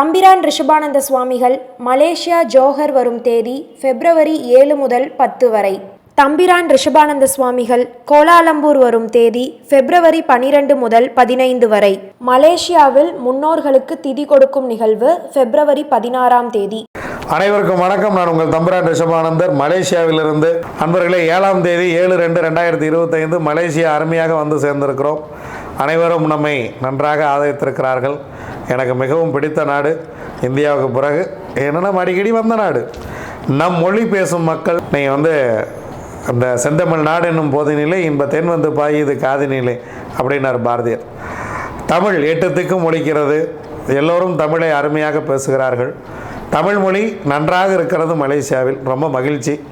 தம்பிரான் ரிஷபானந்த சுவாமிகள் Malaysia Johor வரும் தேதி பிப்ரவரி ஏழு முதல் பத்து வரை. தம்பிரான் ரிஷபானந்த சுவாமிகள் கோலாலம்பூர் வரும் தேதி பிப்ரவரி பனிரெண்டு முதல் பதினைந்து வரை. மலேசியாவில் முன்னோர்களுக்கு திதி கொடுக்கும் நிகழ்வு பிப்ரவரி பதினாறாம் தேதி. அனைவருக்கும் வணக்கம். நான் உங்கள் தம்பிரான் ரிஷபானந்தர். மலேசியாவிலிருந்து அன்பர்களே ஏழாம் தேதி ஏழு ரெண்டு ரெண்டாயிரத்தி இருபத்தைந்து மலேசியா அருமையாக வந்து சேர்ந்திருக்கிறோம். அனைவரும் நம்மை நன்றாக ஆதரித்திருக்கிறார்கள். எனக்கு மிகவும் பிடித்த நாடு இந்தியாவுக்கு பிறகு ஏன்னா அடிக்கடி வந்த நாடு. நம் மொழி பேசும் மக்கள் நீங்கள் வந்து அந்த செந்தமிழ் நாடு என்னும் போதினிலே இன்ப தென் வந்து பாயுது காதினிலே அப்படின்னார் பாரதியார். தமிழ் எட்டுத்துக்கும் ஒழிக்கிறது எல்லோரும் தமிழை அருமையாக பேசுகிறார்கள். தமிழ் மொழி நன்றாக இருக்கிறது மலேசியாவில். ரொம்ப மகிழ்ச்சி.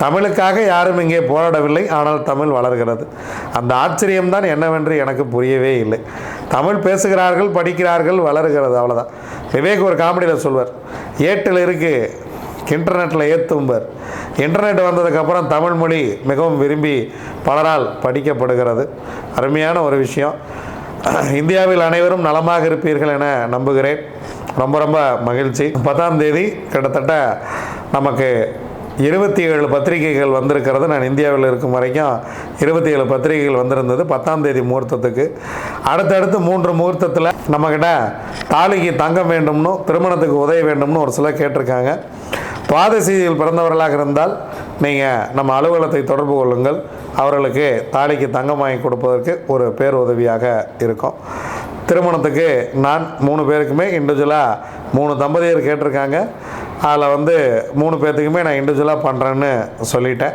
தமிழுக்காக யாரும் இங்கே போராடவில்லை ஆனால் தமிழ் வளர்கிறது. அந்த ஆச்சரியம்தான் என்னவென்று எனக்கு புரியவே இல்லை. தமிழ் பேசுகிறார்கள் படிக்கிறார்கள் வளர்கிறது அவ்வளோதான் விவேக் ஒரு காமெடியில் சொல்வார் ஏட்டில் இருக்கு இன்டர்நெட்டில் ஏற்றும்பர் இன்டர்நெட் வந்ததுக்கப்புறம் தமிழ் மொழி மிகவும் விரும்பி பலரால் படிக்கப்படுகிறது. அருமையான ஒரு விஷயம். இந்தியாவில் அனைவரும் நலமாக இருப்பீர்கள் என நம்புகிறேன். ரொம்ப ரொம்ப மகிழ்ச்சி. பத்தாம் தேதி கிட்டத்தட்ட நமக்கு இருபத்தி ஏழு பத்திரிகைகள் வந்திருக்கிறது. நான் இந்தியாவில் இருக்கும் வரைக்கும் இருபத்தி ஏழு பத்திரிகைகள் வந்திருந்தது பத்தாம் தேதி முகூர்த்தத்துக்கு. அடுத்தடுத்து மூன்று முகூர்த்தத்தில் நம்மக்கிட்ட தாலிக்கு தங்கம் வேண்டும்னு திருமணத்துக்கு உதவி வேண்டும்னு ஒரு சிலர் கேட்டிருக்காங்க. துவாதசியில் பிறந்தவர்களாக இருந்தால் நீங்கள் நம்ம அலுவலகத்தை தொடர்பு கொள்ளுங்கள். அவர்களுக்கு தாலிக்கு தங்கம் வாங்கி கொடுப்பதற்கு ஒரு பேருதவியாக இருக்கும். திருமணத்துக்கு நான் மூணு பேருக்குமே இண்டிவிஜுவலாக மூணு தம்பதியர் கேட்டிருக்காங்க. அதில் வந்து மூணு பேர்த்துக்குமே நான் இண்டிவிஜுவலாக பண்ணுறேன்னு சொல்லிட்டேன்.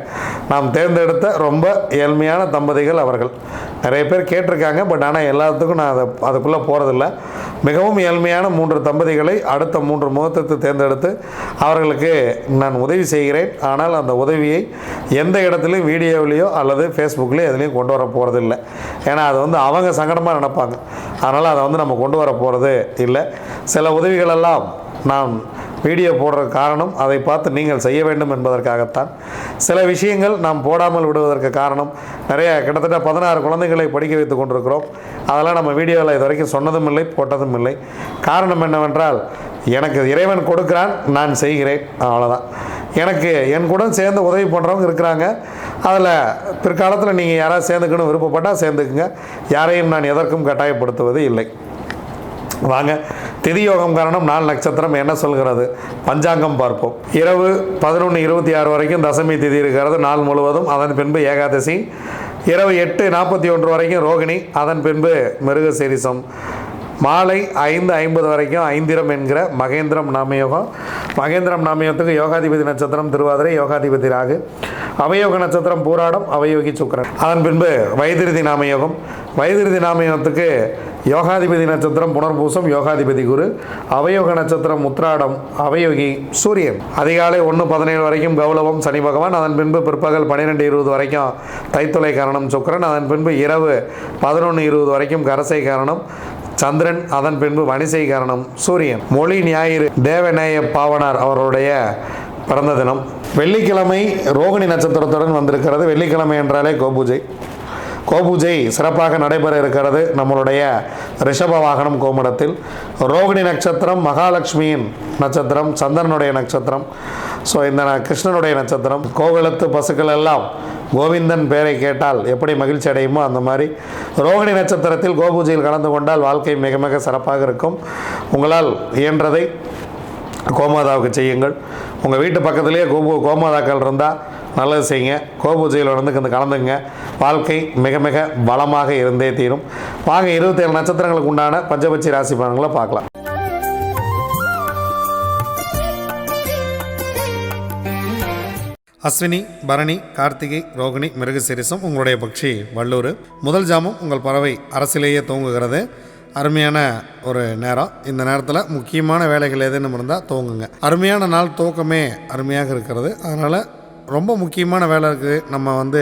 நாம் தேர்ந்தெடுத்த ரொம்ப ஏழ்மையான தம்பதிகள் அவர்கள். நிறைய பேர் கேட்டிருக்காங்க பட் ஆனால் எல்லாத்துக்கும் நான் அதை அதுக்குள்ளே போகிறதில்ல மிகவும் ஏழ்மையான மூன்று தம்பதிகளை அடுத்த மூன்று முகூர்த்தத்தை தேர்ந்தெடுத்து அவர்களுக்கு நான் உதவி செய்கிறேன். ஆனால் அந்த உதவியை எந்த இடத்துலையும் வீடியோவிலையோ அல்லது ஃபேஸ்புக்லேயோ எதுலேயும் கொண்டு வர போகிறதில்ல ஏன்னா அது வந்து அவங்க சங்கடமாக நினைப்பாங்க. அதனால் அதை வந்து நம்ம கொண்டு வர போகிறது இல்லை. சில உதவிகளெல்லாம் நான் வீடியோ போடுற காரணம் அதை பார்த்து நீங்கள் செய்ய வேண்டும் என்பதற்காகத்தான். சில விஷயங்கள் நாம் போடாமல் விடுவதற்கு காரணம் நிறைய கிட்டத்தட்ட பதினாறு குழந்தைகளை படிக்க வைத்து கொண்டிருக்கிறோம். அதெல்லாம் நம்ம வீடியோவில் இது வரைக்கும் சொன்னதும் இல்லை போட்டதும் இல்லை. காரணம் என்னவென்றால் எனக்கு இறைவன் கொடுக்கிறான் நான் செய்கிறேன் அவ்வளோதான் எனக்கு என் கூட சேர்ந்து உதவி பண்ணுறவங்க இருக்கிறாங்க. அதில் பிற்காலத்தில் நீங்கள் யாராவது சேர்ந்துக்கணும் விருப்பப்பட்டால் சேர்ந்துக்குங்க. யாரையும் நான் எதற்கும் கட்டாயப்படுத்துவது இல்லை. வாங்க. திதியோகம் காரணம் நாலு நட்சத்திரம். என்ன சொல்கிறது? பஞ்சாங்கம் பார்ப்போம். இரவு பதினொன்று இருபத்தி ஆறு வரைக்கும் தசமி திதி இருக்கிறது. நாள் முழுவதும் அதன் பின்பு ஏகாதசி. இரவு எட்டு நாற்பத்தி ஒன்று வரைக்கும் ரோகிணி. அதன் பின்பு மிருகசீரிசம். மாலை ஐந்து ஐம்பது வரைக்கும் ஐந்திரம் என்கிற மகேந்திரம் நாமயோகம். மகேந்திரம் நாமயோகத்துக்கு யோகாதிபதி நட்சத்திரம் திருவாதிரை யோகாதிபதி ராகு. அவயோக நட்சத்திரம் பூராடம் அவயோகி சுக்கரன். அதன் பின்பு வைத்திருதி நாமயோகம். வைத்திருதி தினாமயத்துக்கு யோகாதிபதி நட்சத்திரம் புனர்பூசம் யோகாதிபதி குரு அவயோக நட்சத்திரம் உத்ராடம் அவயோகி சூரியன். அதிகாலை ஒன்று பதினேழு வரைக்கும் கௌலவம் சனி பகவான் அதன் பின்பு பிற்பகல் பன்னிரெண்டு இருபது வரைக்கும் தைத்துளை காரணம் சுக்கரன் அதன் பின்பு இரவு பதினொன்று இருபது வரைக்கும் கரசை காரணம் சந்திரன் அதன் பின்பு வணிசை காரணம் சூரியன். மொழி ஞாயிறு தேவநேய பாவனார் அவருடைய பிறந்த தினம். வெள்ளிக்கிழமை ரோகிணி நட்சத்திரத்துடன் வந்திருக்கிறது. வெள்ளிக்கிழமை என்றாலே கோபூஜை. கோபூஜை சிறப்பாக நடைபெற இருக்கிறது. நம்மளுடைய ரிஷப வாகனம் கோமடத்தில் ரோகிணி நட்சத்திரம் மகாலட்சுமியின் நட்சத்திரம் சந்திரனுடைய நட்சத்திரம் ஸோ இந்த கிருஷ்ணனுடைய நட்சத்திரம் கோகுலத்து பசுக்கள் எல்லாம் கோவிந்தன் பெயரை கேட்டால் எப்படி மகிழ்ச்சி அடையுமோ அந்த மாதிரி ரோகிணி நட்சத்திரத்தில் கோபூஜையில் கலந்து கொண்டால் வாழ்க்கை மிக மிக சிறப்பாக இருக்கும். உங்களால் இயன்றதை கோமாதாவுக்கு செய்யுங்கள். உங்கள் வீட்டு பக்கத்துலேயே கோபு கோமாதாக்கள் இருந்தால் நல்லது செய்யுங்க. கோபூஜையில் வந்து கலந்துங்க வாழ்க்கை மிக மிக பலமாக இருந்தே தீரும். வாங்க இருபத்தேழு நட்சத்திரங்களுக்கு உண்டான பஞ்சபட்சி ராசி பலன்களை பார்க்கலாம். அஸ்வினி பரணி கார்த்திகை ரோகிணி மிருகசிரிசம் உங்களுடைய பக்ஷி வள்ளூர். முதல் ஜாமம் உங்கள் பறவை அரசிலேயே தூங்குகிறது. அருமையான ஒரு நேரம். இந்த நேரத்தில் முக்கியமான வேலைகள் எதுன்னு இருந்தால் தூங்குங்க. அருமையான நாள் தூக்கமே அருமையாக இருக்கிறது. அதனால் ரொம்ப முக்கியமான வேலை இருக்குது. நம்ம வந்து